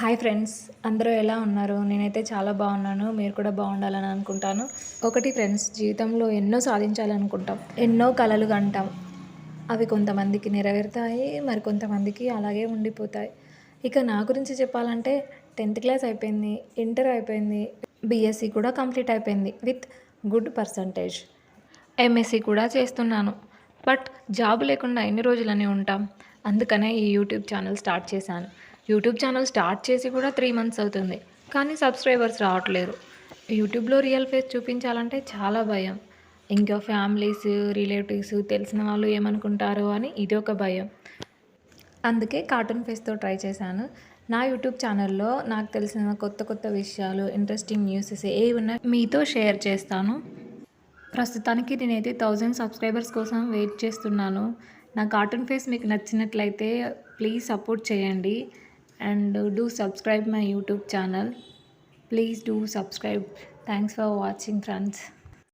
Hi friends అందరూ ఎలా ఉన్నారు? నేనైతే చాలా బాగున్నాను మీరు కూడా బాగుండాలని అనుకుంటాను. ఒకటి ఫ్రెండ్స్ జీవితంలో ఎన్నో సాధించాలనుకుంటాం ఎన్నో కలలు కంటాం. అవి కొంతమందికి నెరవేరుతాయి మరి కొంతమందికి అలాగే ఉండిపోతాయి. ఇక నా గురించి చెప్పాలంటే టెన్త్ క్లాస్ అయిపోయింది ఇంటర్ అయిపోయింది బీఎస్సీ కూడా కంప్లీట్ అయిపోయింది విత్ గుడ్ పర్సంటేజ్. ఎంఎస్సి కూడా చేస్తున్నాను బట్ జాబ్ లేకుండా ఎన్ని రోజులని ఉంటాం? అందుకనే ఈ యూట్యూబ్ ఛానల్ స్టార్ట్ చేశాను. యూట్యూబ్ ఛానల్ స్టార్ట్ చేసి కూడా త్రీ మంత్స్ అవుతుంది. కానీ సబ్స్క్రైబర్స్ రావట్లేరు. యూట్యూబ్లో రియల్ ఫేస్ చూపించాలంటే చాలా భయం. ఇంకా ఫ్యామిలీస్ రిలేటివ్స్ తెలిసిన వాళ్ళు ఏమనుకుంటారో అని ఇది ఒక భయం. అందుకే కార్టూన్ ఫేస్తో ట్రై చేశాను. నా యూట్యూబ్ ఛానల్లో నాకు తెలిసిన కొత్త కొత్త విషయాలు ఇంట్రెస్టింగ్ న్యూసెస్ ఏవి ఉన్నా మీతో షేర్ చేస్తాను. ప్రస్తుతానికి నేనైతే థౌజండ్ సబ్స్క్రైబర్స్ కోసం వెయిట్ చేస్తున్నాను. నా కార్టూన్ ఫేస్ మీకు నచ్చినట్లయితే ప్లీజ్ సపోర్ట్ చేయండి. and uh, do subscribe my youtube channel. Please do subscribe. Thanks for watching friends.